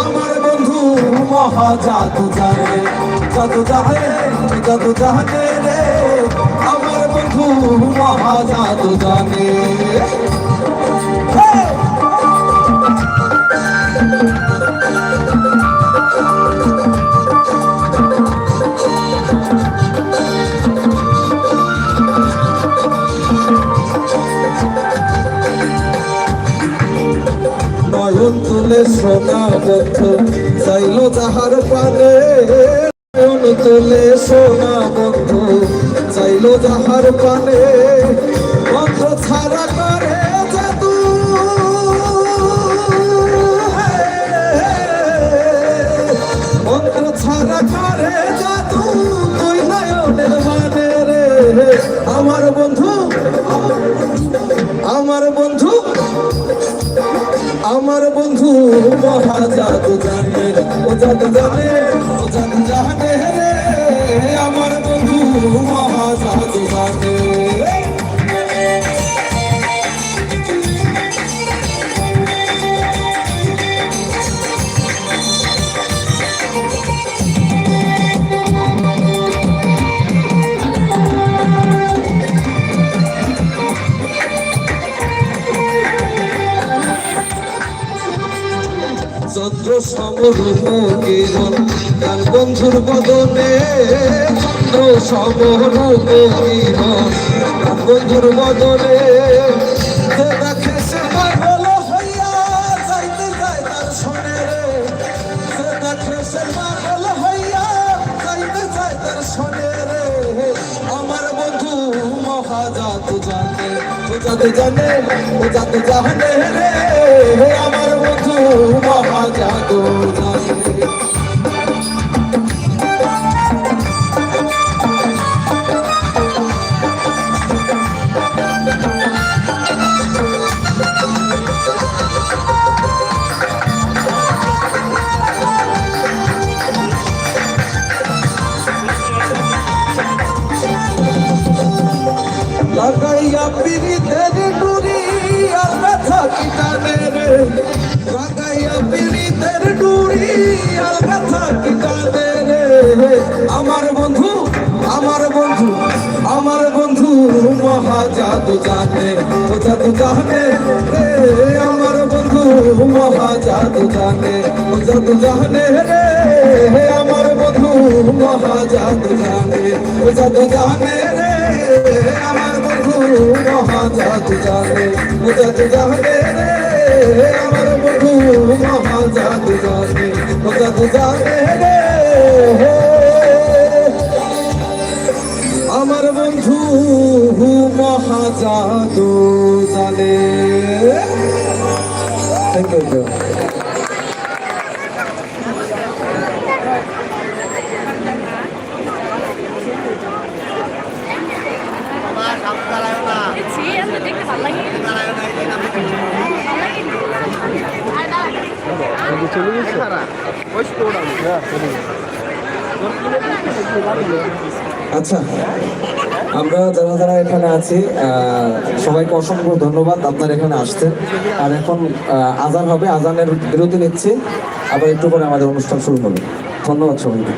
আমার বন্ধু মহা জাদু জানে জাদু জানে জাদু জানে রে আমার বন্ধু মহা জাদু জানে। তুলে সোনা বন্ধু চাইল যাহার পানে নয়ন তুলে সোনা বন্ধু চাইল যাহার পানে বন্ধ ছাড়া করে ছাড়া করে আমার বন্ধু মহাজাত জানে ও জাত জানে ও জাত জানে। চন্দ্র সমরূপ কিরণ তার বন্ধুর বদনে চন্দ্র সমরূপ কিরণ তার বন্ধুর বদনে দেখে সে পাগল হইয়া যায় তার রে। যে দেখে সে পাগল হইয়া যাইতে যায় তার রে। আমার বন্ধু মহা জাদু জানে, ও জাদু জানে, ও জানে রে। আমার জাদু জানে লাগাইয়া পিড়িতের ডুরি আর ব্যথা কি আর ব্যথা কি আমার বন্ধু আমার বন্ধু আমার বন্ধু মহা জাদু জানে। ও জাদু জানে রে, আমার বন্ধু মহা জাদু জানে। ও জাদু জানে রে, আমার বন্ধু মহা জাদু জানে। ও জাদু জানে রে, আমার বন্ধু মহা জাদু জানে। ও জাদু জানে রে আমার বন্ধু মহা জাদু জানে। জাদু জানে রে আমার বন্ধু মহা জাদু জানে থ্যাংক ইউ আচ্ছা আমরা যারা যারা এখানে আছি সবাইকে অসংখ্য ধন্যবাদ আপনার এখানে আসতে। আর এখন আজান হবে, আজানের বিরতি নিচ্ছি। আবার একটু পরে আমাদের অনুষ্ঠান শুরু হবে। ধন্যবাদ সবাইকে।